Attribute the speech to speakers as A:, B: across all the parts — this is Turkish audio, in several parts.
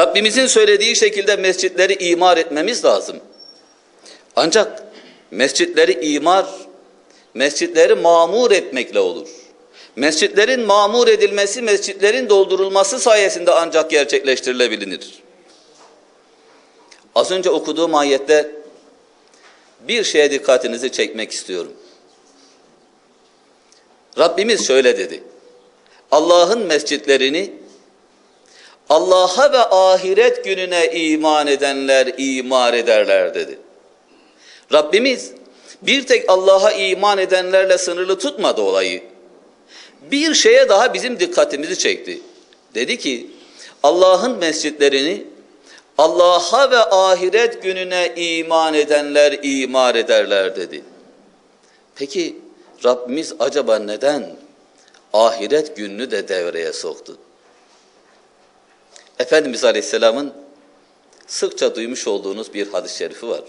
A: Rabbimizin söylediği şekilde mescitleri imar etmemiz lazım. Ancak mescitleri imar, mescitleri mamur etmekle olur. Mescitlerin mamur edilmesi, mescitlerin doldurulması sayesinde ancak gerçekleştirilebilir. Az önce okuduğum ayette bir şeye dikkatinizi çekmek istiyorum. Rabbimiz şöyle dedi. Allah'ın mescitlerini Allah'a ve ahiret gününe iman edenler imar ederler dedi. Rabbimiz bir tek Allah'a iman edenlerle sınırlı tutmadı olayı. Bir şeye daha bizim dikkatimizi çekti. Dedi ki Allah'ın mescitlerini Allah'a ve ahiret gününe iman edenler imar ederler dedi. Peki Rabbimiz acaba neden ahiret gününü de devreye soktu? Efendimiz Aleyhisselam'ın sıkça duymuş olduğunuz bir hadis-i şerifi var.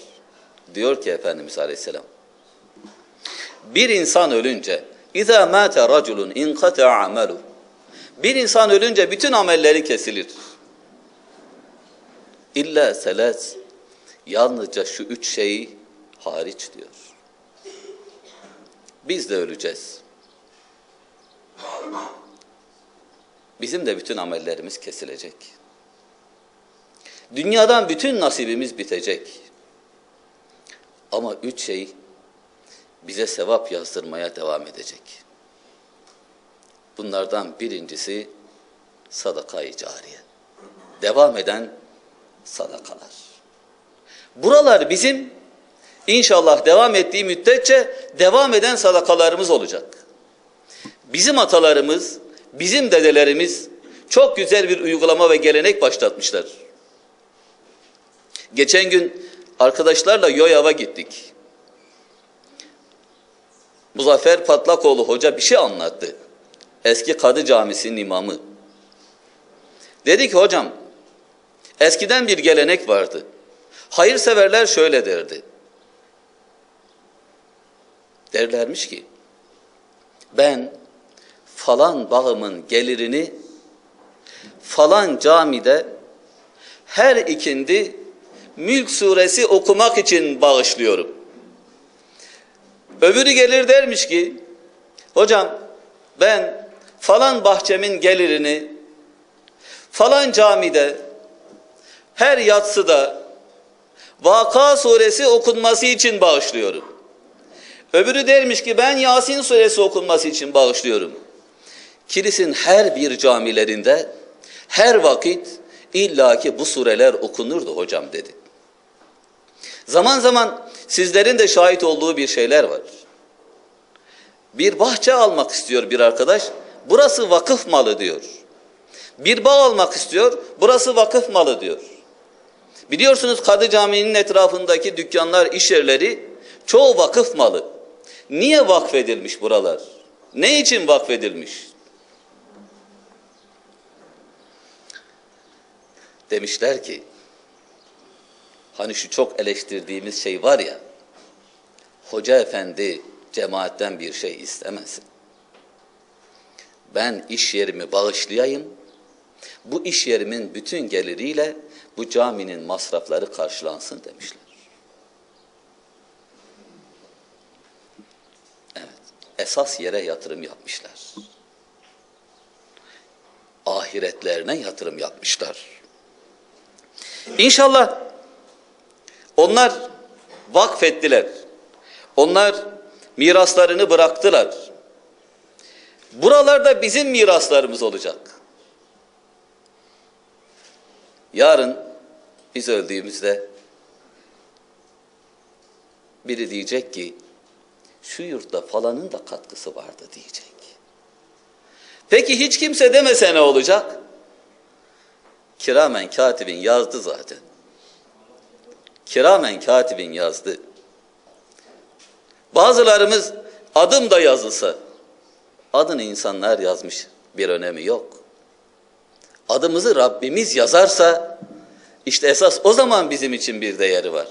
A: Diyor ki Efendimiz Aleyhisselam, bir insan ölünce اِذَا مَاتَ رَجُلٌ اِنْقَتَعَ عَمَلُهُ Bir insan ölünce bütün amelleri kesilir. İlla selas, yalnızca şu üç şeyi hariç diyor. Biz de öleceğiz. Bizim de bütün amellerimiz kesilecek. Dünyadan bütün nasibimiz bitecek. Ama üç şey bize sevap yazdırmaya devam edecek. Bunlardan birincisi sadaka-i cariye. Devam eden sadakalar. Buralar bizim inşallah devam ettiği müddetçe devam eden sadakalarımız olacak. Bizim atalarımız, bizim dedelerimiz çok güzel bir uygulama ve gelenek başlatmışlar. Geçen gün arkadaşlarla Yoyav'a gittik. Muzaffer Patlakoğlu hoca bir şey anlattı. Eski Kadı Camisi'nin imamı. Dedi ki hocam, eskiden bir gelenek vardı. Hayırseverler şöyle derdi. Derlermiş ki, ben falan bağımın gelirini falan camide her ikindi Mülk suresi okumak için bağışlıyorum. Öbürü gelir dermiş ki, hocam ben falan bahçemin gelirini falan camide her yatsıda Vaka suresi okunması için bağışlıyorum. Öbürü dermiş ki ben Yasin suresi okunması için bağışlıyorum. Kilisin her bir camilerinde her vakit illaki bu sureler okunurdu hocam dedi. Zaman zaman sizlerin de şahit olduğu bir şeyler var. Bir bahçe almak istiyor bir arkadaş. Burası vakıf malı diyor. Bir bağ almak istiyor. Burası vakıf malı diyor. Biliyorsunuz Kadı Camii'nin etrafındaki dükkanlar, iş yerleri çoğu vakıf malı. Niye vakfedilmiş buralar? Ne için vakfedilmiş? Demişler ki Hani şu çok eleştirdiğimiz şey var ya, hoca efendi cemaatten bir şey istemesin. Ben iş yerimi bağışlayayım, bu iş yerimin bütün geliriyle bu caminin masrafları karşılansın demişler. Evet, esas yere yatırım yapmışlar. Ahiretlerine yatırım yapmışlar. İnşallah onlar vakfettiler. Onlar miraslarını bıraktılar. Buralarda bizim miraslarımız olacak. Yarın biz öldüğümüzde biri diyecek ki şu yurtta falanın da katkısı vardı diyecek. Peki hiç kimse demese ne olacak? Kiramen katibin yazdı zaten kiramen katibin yazdı. Bazılarımız adım da yazılsa, adını insanlar yazmış bir önemi yok. Adımızı Rabbimiz yazarsa, işte esas o zaman bizim için bir değeri var.